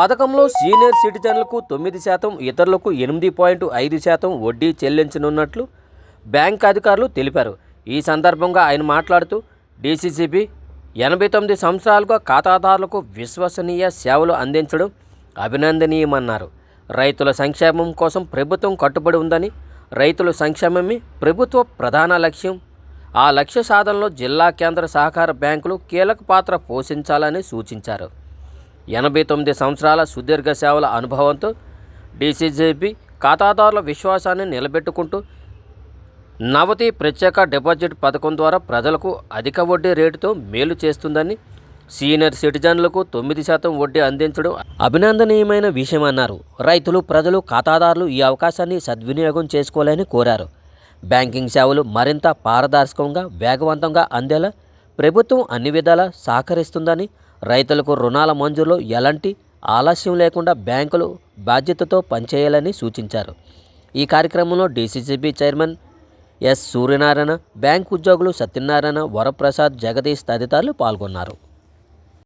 పథకంలో సీనియర్ సిటిజన్లకు తొమ్మిది శాతం ఇతరులకు ఎనిమిది పాయింట్ ఐదు శాతం వడ్డీ చెల్లించనున్నట్లు బ్యాంక్ అధికారులు తెలిపారు. ఈ సందర్భంగా ఆయన మాట్లాడుతూ డీసీసీబీ ఎనభై తొమ్మిది సంవత్సరాలుగా ఖాతాదారులకు విశ్వసనీయ సేవలు అందించడం అభినందనీయమన్నారు. రైతుల సంక్షేమం కోసం ప్రభుత్వం కట్టుబడి ఉందని రైతుల సంక్షేమమే ప్రభుత్వ ప్రధాన లక్ష్యం. ఆ లక్ష్య సాధనలో జిల్లా కేంద్ర సహకార బ్యాంకులు కీలక పాత్ర పోషించాలని సూచించారు. ఎనభై తొమ్మిది సంవత్సరాల సుదీర్ఘ సేవల అనుభవంతో డీసీజీబీ ఖాతాదారుల విశ్వాసాన్ని నిలబెట్టుకుంటూ నవతి ప్రత్యేక డిపాజిట్ పథకం ద్వారా ప్రజలకు అధిక వడ్డీ రేటుతో మేలు చేస్తుందని సీనియర్ సిటిజన్లకు తొమ్మిది శాతం వడ్డీ అందించడం అభినందనీయమైన విషయమన్నారు రైతులు ప్రజలు ఖాతాదారులు ఈ అవకాశాన్ని సద్వినియోగం చేసుకోవాలని కోరారు. బ్యాంకింగ్ సేవలు మరింత పారదర్శకంగా వేగవంతంగా అందేలా ప్రభుత్వం అన్ని విధాలా సహకరిస్తుందని రైతులకు రుణాల మంజూరులో ఎలాంటి ఆలస్యం లేకుండా బ్యాంకులు బాధ్యతతో పనిచేయాలని సూచించారు. ఈ కార్యక్రమంలో DCCB chairman S Suryanarayana bank ఉద్యోగులు సత్యనారాయణ వరప్రసాద్ జగదీష్ తదితరులు పాల్గొన్నారు.